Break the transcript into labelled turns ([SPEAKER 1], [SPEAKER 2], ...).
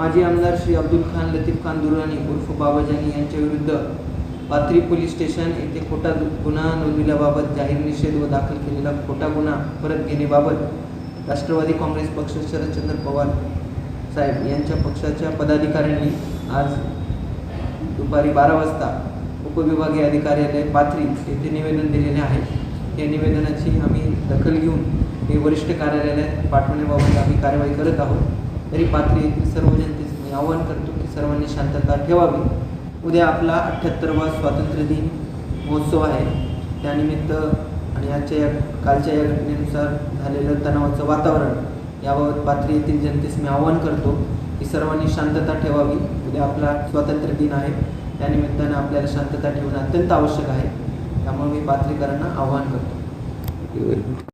[SPEAKER 1] माजी आमदार श्री अब्दुल खान लतीफ खान दुरानी उर्फ बाबाजानी यांच्या विरुद्ध पाथरी पोलीस स्टेशन येथे खोटा गुन्हा नोंदविल्याबाबत जाहीर निषेध व दाखल केलेला खोटा गुन्हा परत घेण्याबाबत राष्ट्रवादी काँग्रेस पक्ष शरदचंद्र पवार साहेब यांच्या पक्षाच्या पदाधिकाऱ्यांनी आज दुपारी बारा वाजता उपविभागीय अधिकार्यालय पाथरी येथे निवेदन दिलेले आहे. या निवेदनाची आम्ही दखल घेऊन हे वरिष्ठ कार्यालयात पाठवण्याबाबत आम्ही कारवाई करत आहोत. तरी पात्री येथील सर्व जनतेस मी आवाहन करतो की सर्वांनी शांतता ठेवावी. उद्या आपला अठ्ठ्याहत्तरवा स्वातंत्र्य दिन महोत्सव आहे. त्यानिमित्त आणि आजच्या या कालच्या या घटनेनुसार झालेलं तणावाचं वातावरण याबाबत पात्री येथील जनतेस मी आवाहन करतो की सर्वांनी शांतता ठेवावी. उद्या आपला स्वातंत्र्य दिन आहे. त्यानिमित्तानं आपल्याला शांतता ठेवणं अत्यंत आवश्यक आहे. त्यामुळे मी पात्रीकरांना आवाहन करतो.